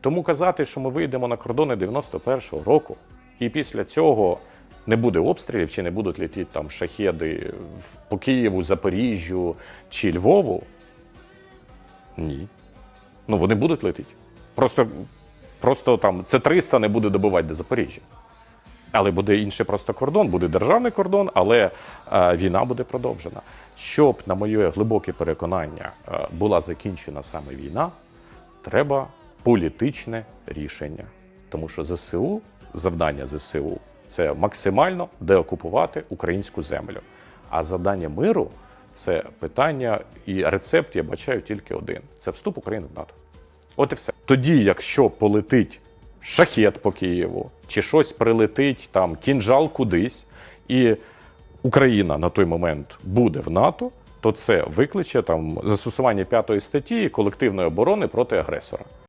Тому казати, що ми вийдемо на кордони 91-го року, і після цього не буде обстрілів, чи не будуть летіти там шахеди по Києву, Запоріжжю чи Львову. Ні. Ну, вони будуть летіти. Просто, просто там це 300 не буде добивати до Запоріжжя. Але буде інший просто кордон, буде державний кордон, але е, війна буде продовжена. Щоб, на моє глибоке переконання, е, була закінчена саме війна, треба політичне рішення. Тому що ЗСУ, завдання ЗСУ це максимально деокупувати українську землю. А завдання миру це питання і рецепт я бачаю тільки один: це вступ України в НАТО. От і все. Тоді, якщо полетить шахет по Києву, чи щось прилетить там кінжал кудись, і Україна на той момент буде в НАТО, то це викличе там застосування п'ятої статті колективної оборони проти агресора.